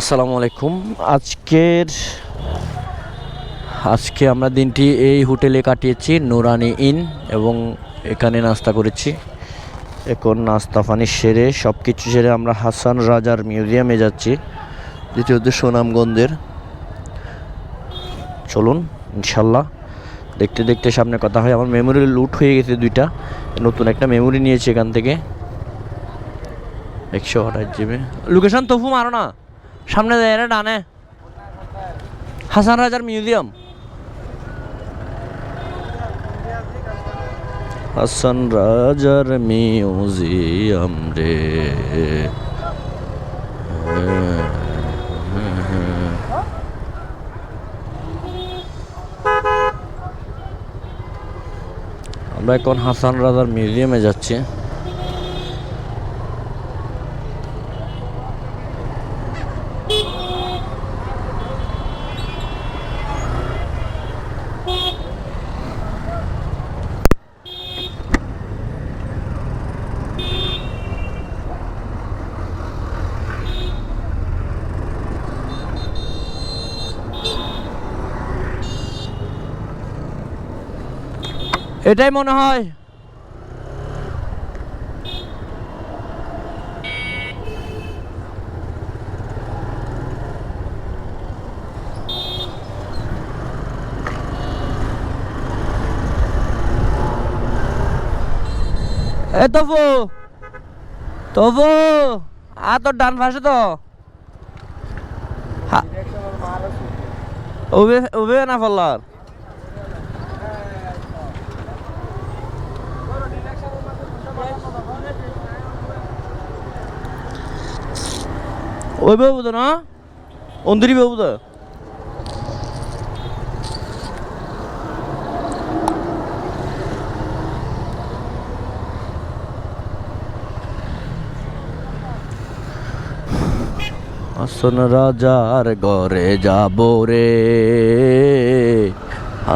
আসসালামু আলাইকুম। আজকের, আজকে আমরা দিনটি এই হোটেলে কাটিয়েছি, নুরানি ইন, এবং এখানে নাস্তা করেছি। এখন নাস্তা পানি সেরে সব কিছু সেরে আমরা হাসান রাজার মিউজিয়ামে যাচ্ছি হচ্ছে সুনামগঞ্জের। চলুন, ইনশাল্লাহ। দেখতে দেখতে সামনে কথা হয়, আমার মেমোরি লুট হয়ে গেছে দুইটা। নতুন একটা মেমোরি নিয়েছি এখান থেকে। একশো আঠাশ জিবি লোকেশন তফু মারো না। সামনে যায় রে ডানে। হাসান রাজার মিউজিয়াম। হাসান রাজার মিউজিয়াম রে। আমরা এখন হাসান রাজার মিউজিয়ামে যাচ্ছি। এটাই মনে হয়। এ তবু তবু আ তোর ডান পাশে তো। উবে উবে না ফল্লার ওই বাবু না? অন্দরি বাবু তো আসন রাজার ঘরে যাব রে।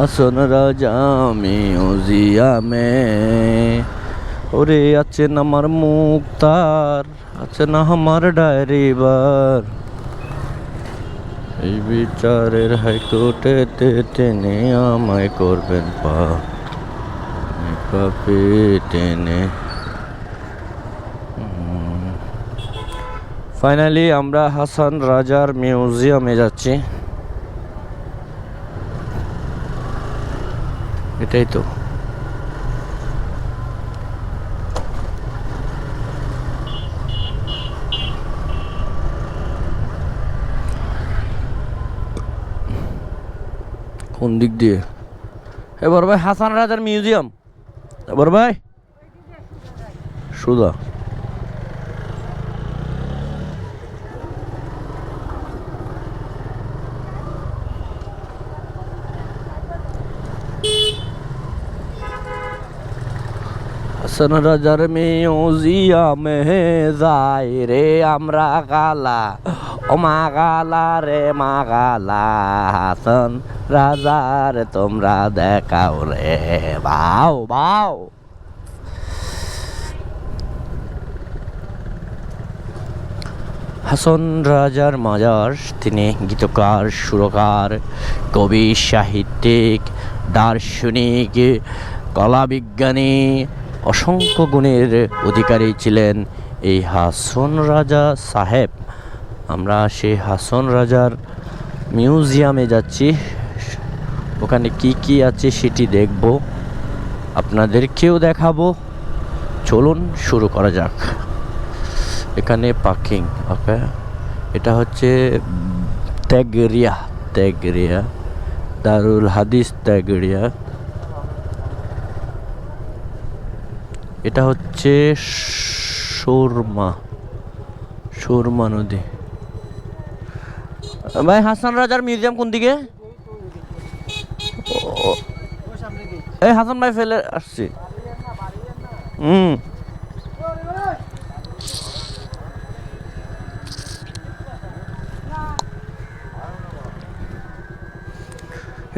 আসন রাজা মিউজিয়ামে। ওরে আছেন আমার মুখ মুক্তার আছেন আমার ড্রাইভার এই বিচারের হাইকোর্টেতে টেনে আমায় করবেন পা। পাপে টেনে। ফাইনালি আমরা হাসান রাজার মিউজিয়ামে যাচ্ছি। এটাই তো। কোন দিক দিয়ে? এবার ভাই, হাসান রাজার মিউজিয়াম। এবার ভাই। সুদা। হাসান রাজার মিউজিয়ামে যাই রে আমরা গালা। ও মা গালা রে মা গালা হাসান রাজার তোমরা দেখাও রে। বাও বাও। হাসন রাজার মাজার, তিনি গীতকার, সুরকার, কবি, সাহিত্যিক, দার্শনিক, কলাবিজ্ঞানী, অসংখ্য গুণের অধিকারী ছিলেন এই হাসন রাজা সাহেব। আমরা সেই হাসন রাজার মিউজিয়ামে যাচ্ছি। ওখানে কি কি আছে সেটি দেখব। আপনাদেরকেও দেখাবো। চলুন শুরু করা যাক। এখানে পার্কিং, ওকে? এটা হচ্ছে ত্যাগরিয়া ত্যাগরিয়া দারুল হাদিস ত্যাগরিয়া এটা হচ্ছে সুরমা সুরমা নদী। ভাই হাসান রাজার মিউজিয়াম কোন দিকে? এই হাসান ভাই ফেলে আসছি। হুম।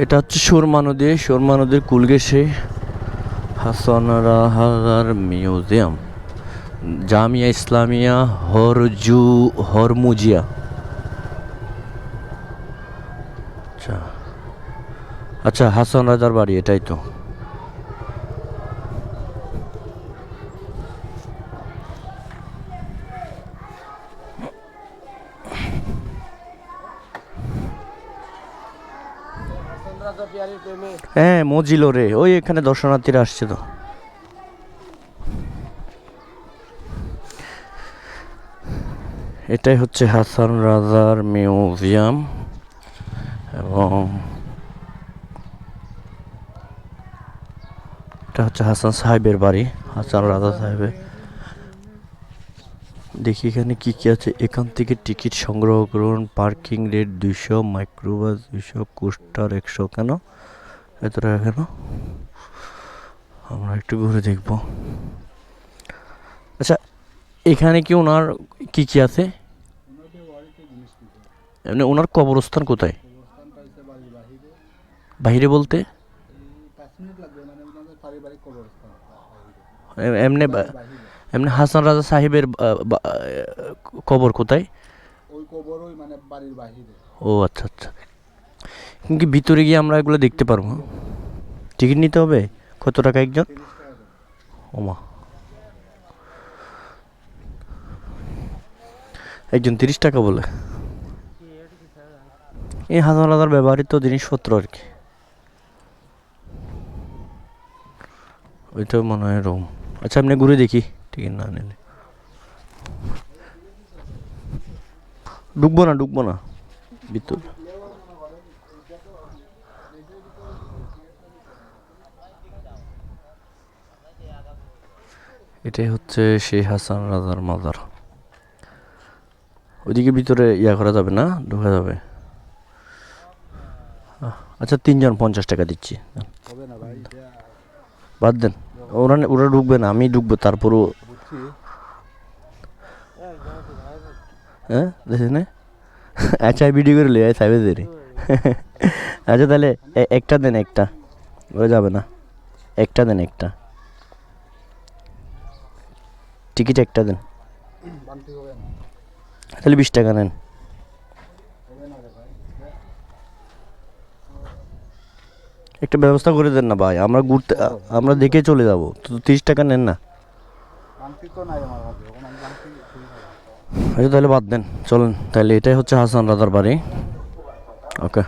এটা হচ্ছে সুরমা নদী, সুরমা নদীর কুল ঘেঁষে হাসান রাহার মিউজিয়াম। জামিয়া ইসলামিয়া, হরজু, হরমুজিয়া। আচ্ছা হাসান রাজার বাড়ি, এটাই তো। হ্যাঁ মজিল রে, ওই এখানে দর্শনার্থীরা আসছে তো। এটাই হচ্ছে হাসান রাজার মিউজিয়াম এবং এটা হচ্ছে হাসান সাহেবের বাড়ি, হাসান রাজা সাহেবের। দেখি এখানে কি কি আছে। এখান থেকে টিকিট সংগ্রহ করুন, পার্কিং রেট দুইশো, মাইক্রোবাস দুইশো, কোস্টার একশো কেন? এত টাকা কেন? আমরা একটু ঘুরে দেখব। আচ্ছা এখানে কি ওনার কি কি আছে? এমনি ওনার কবরস্থান কোথায়? বাইরে বলতে? এমনি এমনি হাসান রাজা সাহেবের কবর কোথায়? ওই কবর ওই মানে বাড়ির বাহিরে। ও আচ্ছা আচ্ছা। কিন্তু ভিতরে গিয়ে আমরা এগুলো দেখতে পারব? টিকিট নিতে হবে? কত টাকা একজন? ওমা। একজন তিরিশ টাকা বলে। এই হাজার হাজার ব্যবহৃত জিনিসপত্র আর কি। ওইটা মনে হয় রুম। আচ্ছা আপনি ঘুরে দেখি। টিকিট না নিলে। ঢুকবো না ঢুকবো না। ভিতর। এটাই হচ্ছে সেই হাসান রাজার মাজার। ওইদিকে ভিতরে ইয়া করা যাবে না? ঢোকা যাবে। আচ্ছা তিনজন পঞ্চাশ টাকা দিচ্ছি। বাদ দেন। ওরা ওরা ঢুকবে না, আমি ঢুকবো, তারপরও হ্যাঁ আচ্ছা ভিডিও করে লে সাইবে দেরি। আচ্ছা তাহলে একটা দেন একটা। ওরা যাবে না। একটা দেন একটা। টিকিট একটা দেন। তাহলে বিশ টাকা নেন হবে না রে ভাই একটা ব্যবস্থা করে দেন না ভাই। আমরা ঘুরতে আমরা দেখে চলে যাব। তো তিরিশ টাকা নেন না। আচ্ছা তাহলে বাদ দেন। চলেন, তাহলে এটাই হচ্ছে হাসান রাজার বাড়ি। ওকে।